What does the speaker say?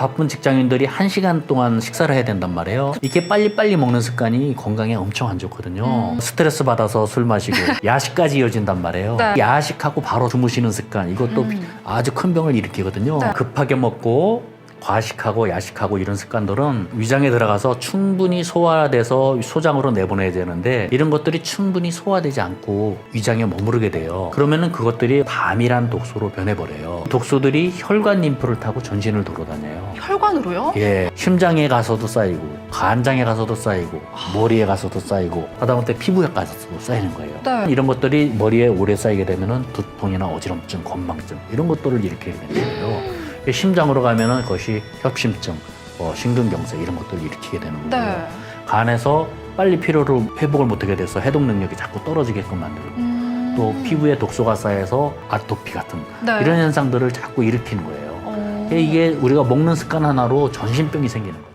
바쁜 직장인들이 한시간 동안 식사를 해야 된단 말이에요. 이렇게 빨리빨리 먹는 습관이 건강에 엄청 안 좋거든요. 스트레스 받아서 술 마시고 야식까지 이어진단 말이에요. 네. 야식하고 바로 주무시는 습관 이것도 음. 아주 큰 병을 일으키거든요. 네. 급하게 먹고 과식하고 야식하고 이런 습관들은 위장에 들어가서 충분히 소화돼서 소장으로 내보내야 되는데 이런 것들이 충분히 소화되지 않고 위장에 머무르게 돼요. 그러면은 그것들이 밤이란 독소로 변해버려요. 독소들이 혈관 림프를 타고 전신을 돌아다녀요. 혈관으로요? 예, 심장에 가서도 쌓이고 간장에 가서도 쌓이고 머리에 가서도 쌓이고 하다못해 피부에 가서도 쌓이는 거예요. 네. 이런 것들이 머리에 오래 쌓이게 되면은 두통이나 어지럼증, 건망증 이런 것들을 일으키게 되는 거예요. 심장으로 가면은 그것이 협심증, 어, 심근경색 이런 것들을 일으키게 되는 거예요. 네. 간에서 빨리 피로를 회복을 못하게 돼서 해독 능력이 자꾸 떨어지게끔 만들고 음. 또 피부에 독소가 쌓여서 아토피 같은 네. 이런 현상들을 자꾸 일으키는 거예요. 어. 이게 우리가 먹는 습관 하나로 전신병이 생기는 거죠.